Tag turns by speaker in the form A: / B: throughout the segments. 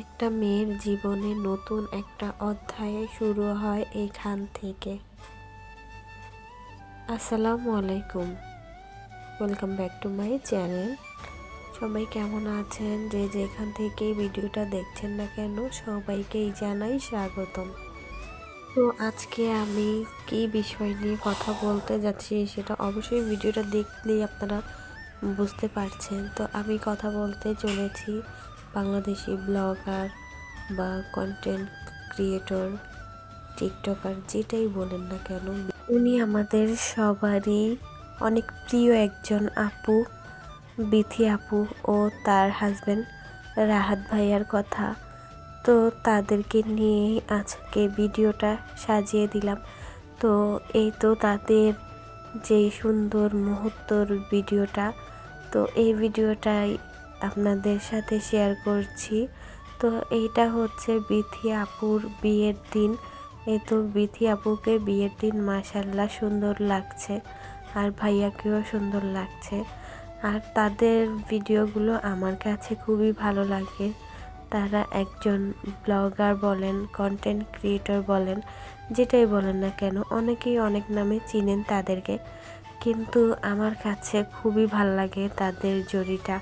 A: একটা মেয়ের জীবনে নতুন একটা অধ্যায় শুরু হয় এখান থেকে। আসসালামু আলাইকুম। Welcome back to my channel সবাই কেমন আছেন? যে যেখান থেকে ভিডিওটা দেখছেন না কেন, সবাইকেই জানাই স্বাগতম। তো আজকে আমি কি বিষয় নিয়ে কথা বলতে যাচ্ছি সেটা অবশ্যই ভিডিওটা দেখলেই আপনারা বুঝতে পারছেন। তো আমি কথা বলতে চলেছি বাংলাদেশি ব্লগার বা কন্টেন্ট ক্রিয়েটর টিকটকার যেটাই বলেন না কেন, উনি আমাদের সবারই অনেক প্রিয় একজন আপু, বিথি আপু ও তার হাজব্যান্ড রাহাত ভাইয়ার কথা। তো তাদেরকে নিয়েই আজকে ভিডিওটা সাজিয়ে দিলাম। তো এই তো তাদের যেই সুন্দর মুহূর্তর ভিডিওটা, তো এই ভিডিওটাই আপনাদের সাথে শেয়ার করছি। তো এইটা হচ্ছে বিথি আপুর বিয়ের দিন। এই তো বিথি আপুকে বিয়ের দিন মাসাল্লাহ সুন্দর লাগছে। আর ভাইয়াকেও সুন্দর লাগছে। আর তাদের ভিডিওগুলো আমার কাছে খুবই ভালো লাগে। তারা একজন ব্লগার বলেন কন্টেন্ট ক্রিয়েটর বলেন, যেটাই বলেন না কেন, অনেকেই অনেক নামে চিনেন তাদেরকে। কিন্তু আমার কাছে খুবই ভালো লাগে তাদের জড়িটা।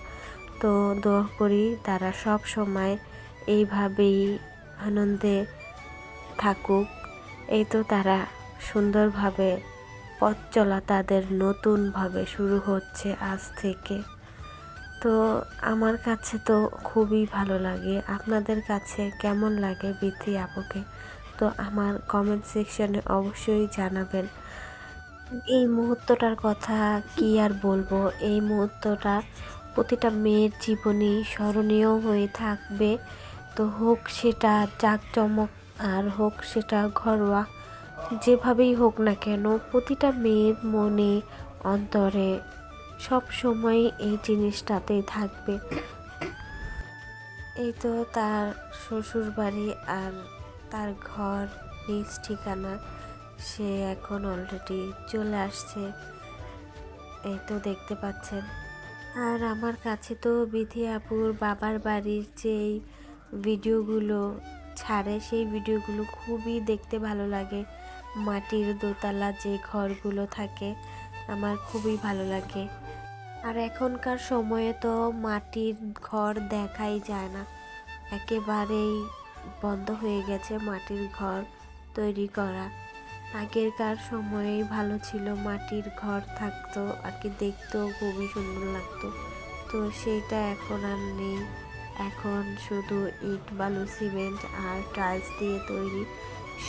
A: তো দোয়া করি তারা সব সময় এইভাবেই আনন্দে থাকুক। এই তো তারা সুন্দরভাবে পথ চলা তাদের নতুনভাবে শুরু হচ্ছে আজ থেকে। তো আমার কাছে তো খুবই ভালো লাগে। আপনাদের কাছে কেমন লাগে বৃদ্ধি আপুকে? তো আমার কমেন্ট সেকশনে অবশ্যই জানাবেন। এই মুহূর্তটার কথা কি আর বলব? এই মুহূর্তটা প্রতিটা মেয়ের জীবনেই স্মরণীয় হয়ে থাকবে। তো হোক সেটা জাঁকজমক, আর হোক সেটা ঘরোয়া, যেভাবেই হোক না কেন, প্রতিটা মেয়ের মনে, অন্তরে সব সময় এই জিনিসটাতেই থাকবে। এই তো তার শ্বশুর বাড়ি আর তার ঘর, নিজ ঠিকানা, সে এখন অলরেডি চলে আসছে। এই তো দেখতে পাচ্ছেন। আর আমার কাছে তো বিধি আপুর বাবার বাড়ির যেই ভিডিওগুলো ছাড়ে, সেই ভিডিওগুলো খুবই দেখতে ভালো লাগে। মাটির দোতলা যে ঘরগুলো থাকে, আমার খুবই ভালো লাগে। আর এখনকার সময়ে তো মাটির ঘর দেখাই যায় না। একেবারেই বন্ধ হয়ে গেছে মাটির ঘর তৈরি করা। আগেরকার সময়েই ভালো ছিল, মাটির ঘর থাকতো, আর কি দেখতেও খুবই সুন্দর লাগতো। তো সেটা এখন আর নেই। এখন শুধু ইট, বালু, সিমেন্ট আর টাইলস দিয়ে তৈরি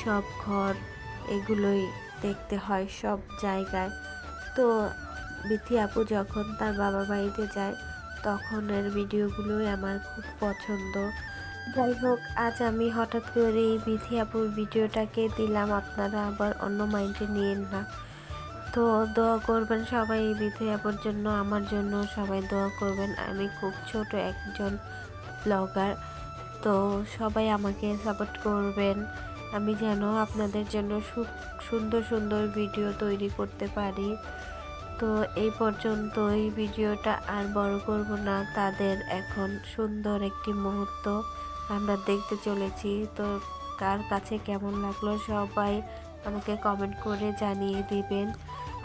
A: সব ঘর এগুলোই দেখতে হয় সব জায়গায়। তো বিথি আপু যখন তার বাবা বাড়িতে যায়, তখনের ভিডিওগুলোই আমার খুব পছন্দ। যাই হোক, আজ আমি হঠাৎ করে এই বিথি আপুর ভিডিওটাকে দিলাম, আপনারা আবার অন্য মাইন্ডে নিয়েন না। তো দোয়া করবেন সবাই এই বিথি আপুর জন্য, আমার জন্য সবাই দোয়া করবেন। আমি খুব ছোট একজন ব্লগার, তো সবাই আমাকে সাপোর্ট করবেন। আমি যেন আপনাদের জন্য সুন্দর সুন্দর ভিডিও তৈরি করতে পারি। তো এই পর্যন্ত এই ভিডিওটা, আর বড় করব না, তাদের এখন সুন্দর একটি মুহূর্ত। আমরা দেখতে চলেছি তো কার কাছে কেমন লাগল সবাই আমাকে কমেন্ট করে জানিয়ে দিবেন।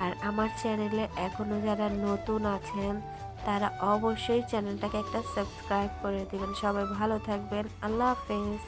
A: আর আমার চ্যানেলে এখনও যারা নতুন আছেন, তারা অবশ্যই চ্যানেলটাকে একটা সাবস্ক্রাইব করে দিবেন। সবাই ভালো থাকবেন। আল্লাহ হাফেজ।